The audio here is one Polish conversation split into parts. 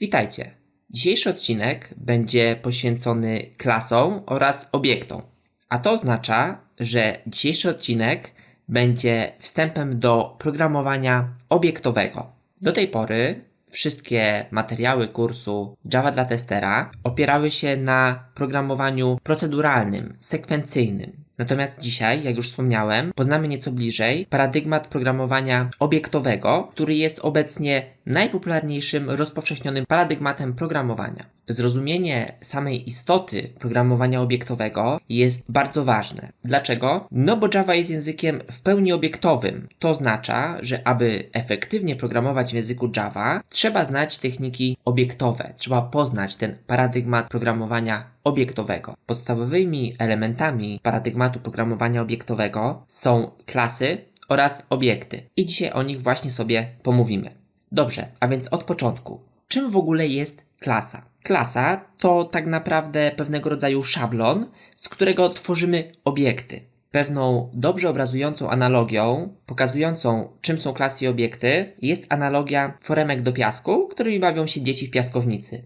Witajcie. Dzisiejszy odcinek będzie poświęcony klasom oraz obiektom. A to oznacza, że dzisiejszy odcinek będzie wstępem do programowania obiektowego. Do tej pory wszystkie materiały kursu Java dla testera opierały się na programowaniu proceduralnym, sekwencyjnym. Natomiast dzisiaj, jak już wspomniałem, poznamy nieco bliżej paradygmat programowania obiektowego, który jest obecnie najpopularniejszym, rozpowszechnionym paradygmatem programowania. Zrozumienie samej istoty programowania obiektowego jest bardzo ważne. Dlaczego? No bo Java jest językiem w pełni obiektowym. To oznacza, że aby efektywnie programować w języku Java, trzeba znać techniki obiektowe, trzeba poznać ten paradygmat programowania obiektowego. Podstawowymi elementami paradygmatu programowania obiektowego są klasy oraz obiekty. I dzisiaj o nich właśnie sobie pomówimy. Dobrze, a więc od początku. Czym w ogóle jest klasa? Klasa to tak naprawdę pewnego rodzaju szablon, z którego tworzymy obiekty. Pewną dobrze obrazującą analogią, pokazującą czym są klasy i obiekty, jest analogia foremek do piasku, którymi bawią się dzieci w piaskownicy.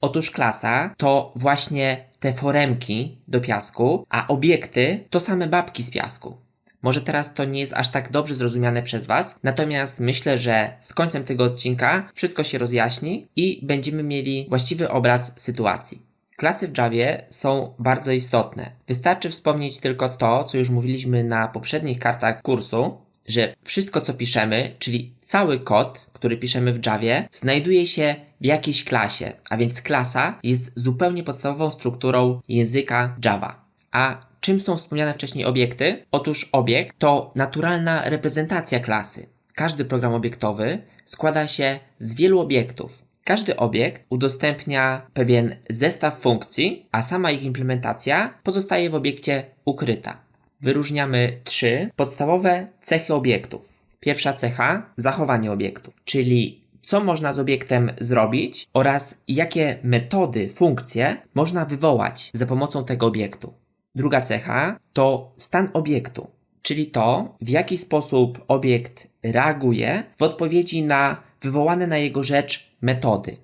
Otóż klasa to właśnie te foremki do piasku, a obiekty to same babki z piasku. Może teraz to nie jest aż tak dobrze zrozumiane przez Was, natomiast myślę, że z końcem tego odcinka wszystko się rozjaśni i będziemy mieli właściwy obraz sytuacji. Klasy w Javie są bardzo istotne. Wystarczy wspomnieć tylko to, co już mówiliśmy na poprzednich kartach kursu, że wszystko co piszemy, czyli cały kod, który piszemy w Javie, znajduje się w jakiejś klasie, a więc klasa jest zupełnie podstawową strukturą języka Java. A czym są wspomniane wcześniej obiekty? Otóż obiekt to naturalna reprezentacja klasy. Każdy program obiektowy składa się z wielu obiektów. Każdy obiekt udostępnia pewien zestaw funkcji, a sama ich implementacja pozostaje w obiekcie ukryta. Wyróżniamy trzy podstawowe cechy obiektu. Pierwsza cecha zachowanie obiektu, czyli co można z obiektem zrobić oraz jakie metody, funkcje można wywołać za pomocą tego obiektu. Druga cecha to stan obiektu, czyli to, w jaki sposób obiekt reaguje w odpowiedzi na wywołane na jego rzecz metody.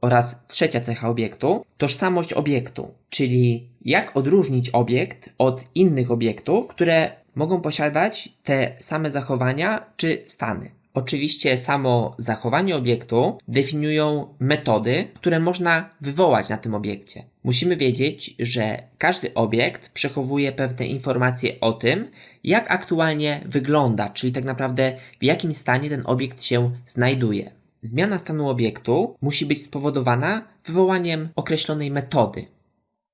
Oraz trzecia cecha obiektu tożsamość obiektu, czyli jak odróżnić obiekt od innych obiektów, które mogą posiadać te same zachowania czy stany. Oczywiście samo zachowanie obiektu definiują metody, które można wywołać na tym obiekcie. Musimy wiedzieć, że każdy obiekt przechowuje pewne informacje o tym, jak aktualnie wygląda, czyli tak naprawdę w jakim stanie ten obiekt się znajduje. Zmiana stanu obiektu musi być spowodowana wywołaniem określonej metody.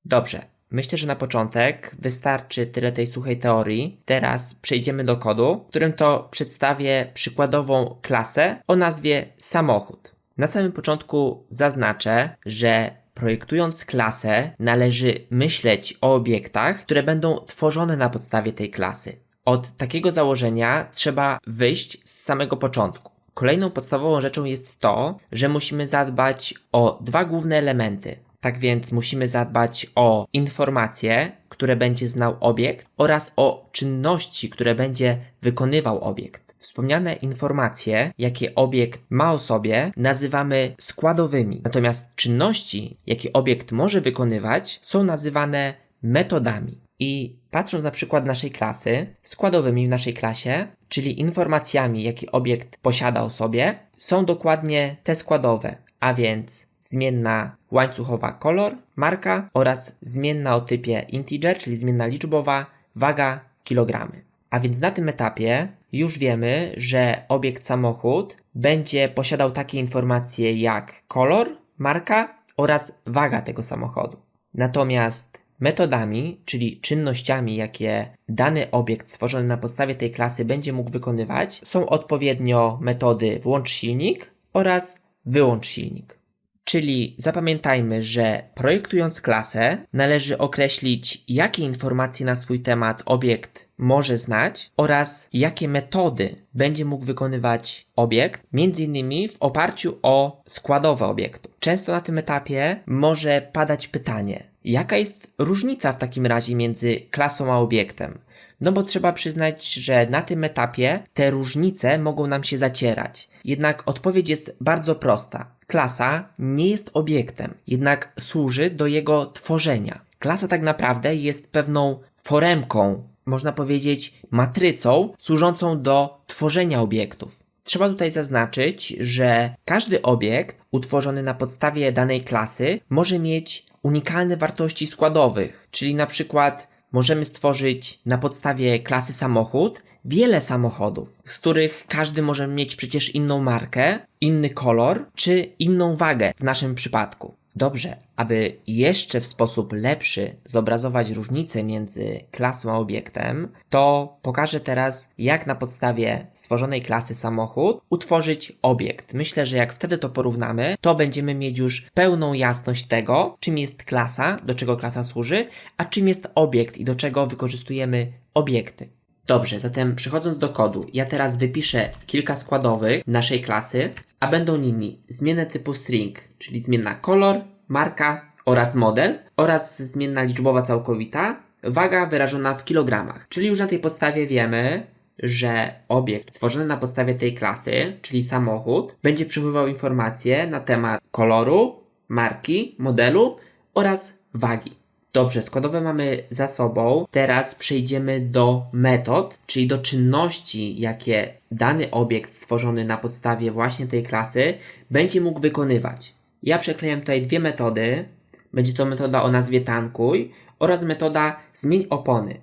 Dobrze, Myślę, że na początek wystarczy tyle tej suchej teorii. Teraz przejdziemy do kodu, w którym to przedstawię przykładową klasę o nazwie samochód. Na samym początku zaznaczę, że projektując klasę należy myśleć o obiektach, które będą tworzone na podstawie tej klasy. Od takiego założenia trzeba wyjść z samego początku. Kolejną podstawową rzeczą jest to, że musimy zadbać o dwa główne elementy. Tak więc musimy zadbać o informacje, które będzie znał obiekt oraz o czynności, które będzie wykonywał obiekt. Wspomniane informacje, jakie obiekt ma o sobie, nazywamy składowymi, natomiast czynności, jakie obiekt może wykonywać, są nazywane metodami. I patrząc na przykład naszej klasy, składowymi w naszej klasie, czyli informacjami, jakie obiekt posiada o sobie, są dokładnie te składowe, a więc zmienna łańcuchowa kolor, marka oraz zmienna o typie integer, czyli zmienna liczbowa, waga, kilogramy. A więc na tym etapie już wiemy, że obiekt samochód będzie posiadał takie informacje jak kolor, marka oraz waga tego samochodu. Natomiast metodami, czyli czynnościami, jakie dany obiekt stworzony na podstawie tej klasy będzie mógł wykonywać, są odpowiednio metody włącz silnik oraz wyłącz silnik. Czyli zapamiętajmy, że projektując klasę, należy określić, jakie informacje na swój temat obiekt może znać oraz jakie metody będzie mógł wykonywać obiekt, innymi w oparciu o składowe obiektu. Często na tym etapie może padać pytanie, Jaka jest różnica w takim razie między klasą a obiektem? No bo trzeba przyznać, że na tym etapie te różnice mogą nam się zacierać. Jednak odpowiedź jest bardzo prosta. Klasa nie jest obiektem, jednak służy do jego tworzenia. Klasa tak naprawdę jest pewną foremką, można powiedzieć matrycą służącą do tworzenia obiektów. Trzeba tutaj zaznaczyć, że każdy obiekt utworzony na podstawie danej klasy może mieć unikalne wartości składowych, czyli na przykład możemy stworzyć na podstawie klasy samochód wiele samochodów, z których każdy może mieć przecież inną markę, inny kolor czy inną wagę w naszym przypadku. Dobrze, aby jeszcze w sposób lepszy zobrazować różnicę między klasą a obiektem, to pokażę teraz, jak na podstawie stworzonej klasy samochód utworzyć obiekt. Myślę, że jak wtedy to porównamy, to będziemy mieć już pełną jasność tego, czym jest klasa, do czego klasa służy, a czym jest obiekt i do czego wykorzystujemy obiekty. Dobrze, zatem przechodząc do kodu, ja teraz wypiszę kilka składowych naszej klasy, a będą nimi zmienne typu string, czyli zmienna kolor, marka oraz model oraz zmienna liczbowa całkowita, waga wyrażona w kilogramach. Czyli już na tej podstawie wiemy, że obiekt tworzony na podstawie tej klasy, czyli samochód, będzie przechowywał informacje na temat koloru, marki, modelu oraz wagi. Dobrze, składowe mamy za sobą. Teraz przejdziemy do metod, czyli do czynności, jakie dany obiekt stworzony na podstawie właśnie tej klasy będzie mógł wykonywać. Ja przeklejam tutaj dwie metody. Będzie to metoda o nazwie tankuj oraz metoda zmień opony.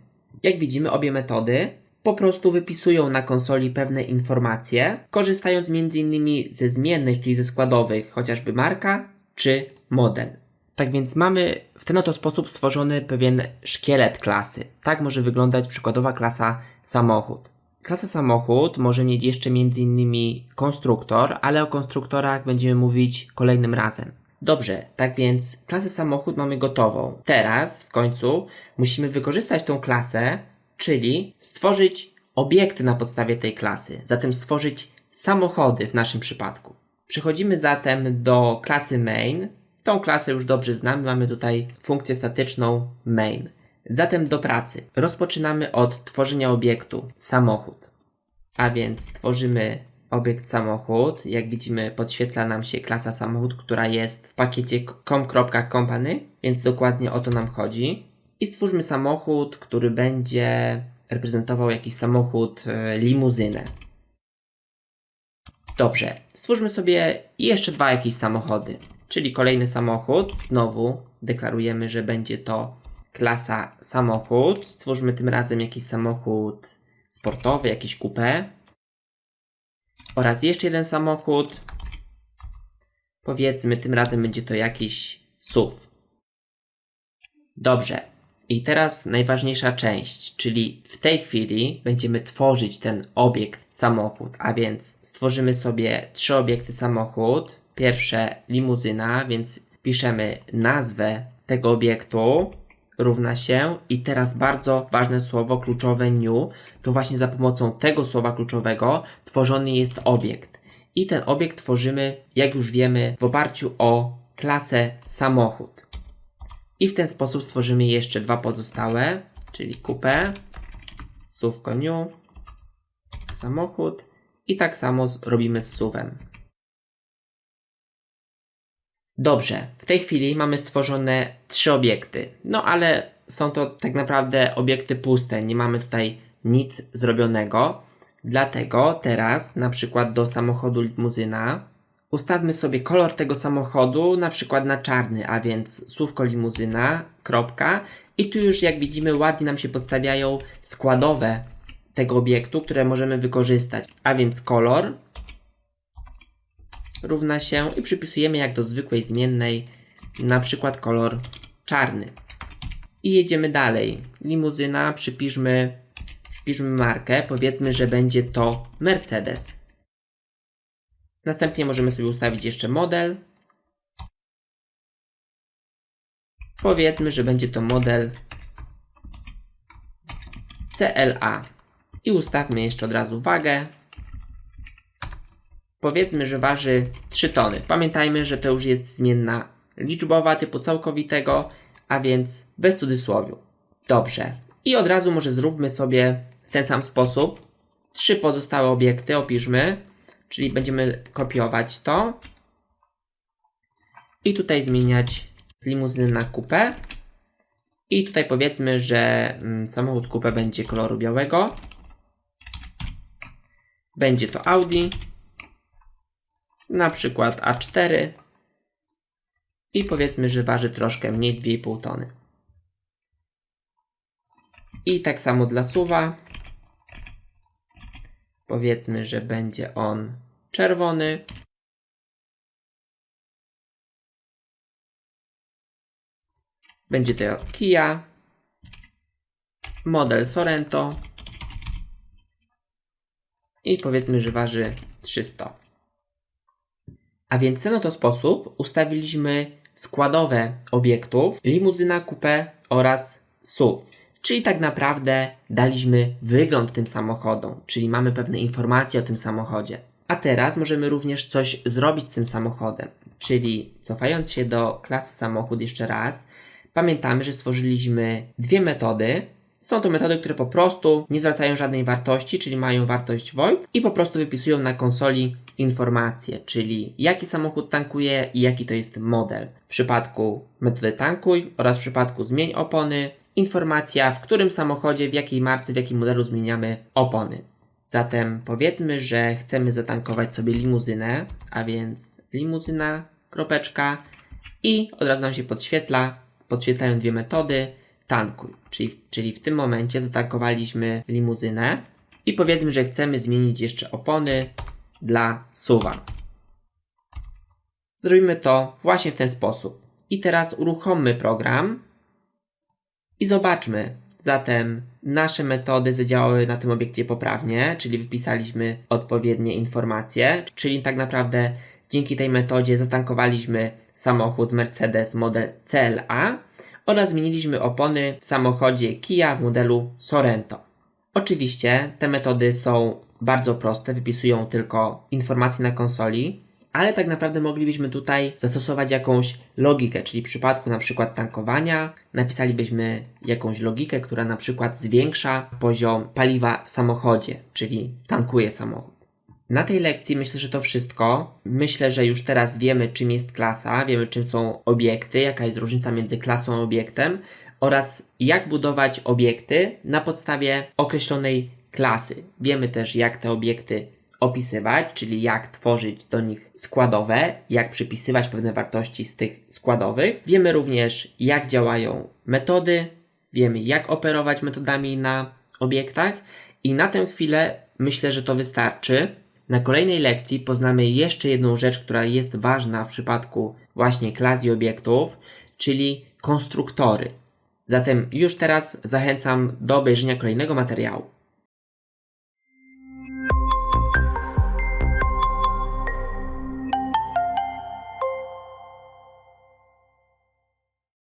Jak widzimy, obie metody po prostu wypisują na konsoli pewne informacje, korzystając m.in. ze zmiennych, czyli ze składowych, chociażby marka czy model. Tak więc mamy w ten oto sposób stworzony pewien szkielet klasy. Tak może wyglądać przykładowa klasa samochód. Klasa samochód może mieć jeszcze m.in. konstruktor, ale o konstruktorach będziemy mówić kolejnym razem. Dobrze, tak więc klasę samochód mamy gotową. Teraz w końcu musimy wykorzystać tą klasę, czyli stworzyć obiekty na podstawie tej klasy, zatem stworzyć samochody w naszym przypadku. Przechodzimy zatem do klasy main, Tą klasę już dobrze znamy, mamy tutaj funkcję statyczną main. Zatem do pracy. Rozpoczynamy od tworzenia obiektu samochód. A więc tworzymy obiekt samochód. Jak widzimy podświetla nam się klasa samochód, która jest w pakiecie com.company, więc dokładnie o to nam chodzi. I stwórzmy samochód, który będzie reprezentował jakiś samochód e, limuzynę. Dobrze, stwórzmy sobie jeszcze dwa jakieś samochody czyli kolejny samochód. Znowu deklarujemy, że będzie to klasa samochód. Stwórzmy tym razem jakiś samochód sportowy, jakiś coupé. Oraz jeszcze jeden samochód. Powiedzmy, tym razem będzie to jakiś SUV. Dobrze. I teraz najważniejsza część, czyli w tej chwili będziemy tworzyć ten obiekt samochód, a więc stworzymy sobie trzy obiekty samochód, Pierwsze limuzyna, więc piszemy nazwę tego obiektu równa się i teraz bardzo ważne słowo kluczowe new, to właśnie za pomocą tego słowa kluczowego tworzony jest obiekt. I ten obiekt tworzymy, jak już wiemy, w oparciu o klasę samochód. I w ten sposób stworzymy jeszcze dwa pozostałe, czyli kupę, słówko new, samochód i tak samo robimy z suwem. Dobrze, w tej chwili mamy stworzone trzy obiekty. No ale są to tak naprawdę obiekty puste, nie mamy tutaj nic zrobionego. Dlatego teraz na przykład do samochodu limuzyna ustawmy sobie kolor tego samochodu na przykład na czarny, a więc słówko limuzyna, kropka i tu już jak widzimy ładnie nam się podstawiają składowe tego obiektu, które możemy wykorzystać, a więc kolor równa się i przypisujemy jak do zwykłej zmiennej na przykład kolor czarny. I jedziemy dalej. Limuzyna, przypiszmy, przypiszmy markę, powiedzmy, że będzie to Mercedes. Następnie możemy sobie ustawić jeszcze model. Powiedzmy, że będzie to model CLA. I ustawmy jeszcze od razu wagę. Powiedzmy, że waży 3 tony. Pamiętajmy, że to już jest zmienna liczbowa typu całkowitego, a więc bez cudzysłowiu. Dobrze. I od razu może zróbmy sobie w ten sam sposób trzy pozostałe obiekty, opiszmy, czyli będziemy kopiować to i tutaj zmieniać z na kupę. I tutaj powiedzmy, że mm, samochód kupę będzie koloru białego. Będzie to Audi. Na przykład A4. I powiedzmy, że waży troszkę mniej 2,5 tony. I tak samo dla suwa. Powiedzmy, że będzie on czerwony. Będzie to Kia, model Sorento i powiedzmy, że waży 300. A więc w ten oto sposób ustawiliśmy składowe obiektów limuzyna coupé oraz SUV. Czyli tak naprawdę daliśmy wygląd tym samochodom, czyli mamy pewne informacje o tym samochodzie. A teraz możemy również coś zrobić z tym samochodem, czyli cofając się do klasy samochód jeszcze raz, pamiętamy, że stworzyliśmy dwie metody. Są to metody, które po prostu nie zwracają żadnej wartości, czyli mają wartość void i po prostu wypisują na konsoli informacje, czyli jaki samochód tankuje i jaki to jest model. W przypadku metody tankuj oraz w przypadku zmień opony, informacja w którym samochodzie, w jakiej marce, w jakim modelu zmieniamy opony. Zatem powiedzmy, że chcemy zatankować sobie limuzynę, a więc limuzyna, kropeczka i od razu nam się podświetla, podświetlają dwie metody, tankuj, czyli, czyli w tym momencie zatankowaliśmy limuzynę i powiedzmy, że chcemy zmienić jeszcze opony dla suwa. Zrobimy to właśnie w ten sposób. I teraz uruchommy program i zobaczmy. Zatem nasze metody zadziałały na tym obiekcie poprawnie, czyli wpisaliśmy odpowiednie informacje, czyli tak naprawdę dzięki tej metodzie zatankowaliśmy samochód Mercedes model CLA oraz zmieniliśmy opony w samochodzie Kia w modelu Sorento. Oczywiście te metody są bardzo proste, wypisują tylko informacje na konsoli, ale tak naprawdę moglibyśmy tutaj zastosować jakąś logikę, czyli w przypadku na przykład tankowania napisalibyśmy jakąś logikę, która na przykład zwiększa poziom paliwa w samochodzie, czyli tankuje samochód. Na tej lekcji myślę, że to wszystko. Myślę, że już teraz wiemy, czym jest klasa, wiemy, czym są obiekty, jaka jest różnica między klasą a obiektem oraz jak budować obiekty na podstawie określonej klasy. Wiemy też, jak te obiekty opisywać, czyli jak tworzyć do nich składowe, jak przypisywać pewne wartości z tych składowych. Wiemy również, jak działają metody, wiemy, jak operować metodami na obiektach i na tę chwilę myślę, że to wystarczy. Na kolejnej lekcji poznamy jeszcze jedną rzecz, która jest ważna w przypadku właśnie klas i obiektów, czyli konstruktory. Zatem już teraz zachęcam do obejrzenia kolejnego materiału.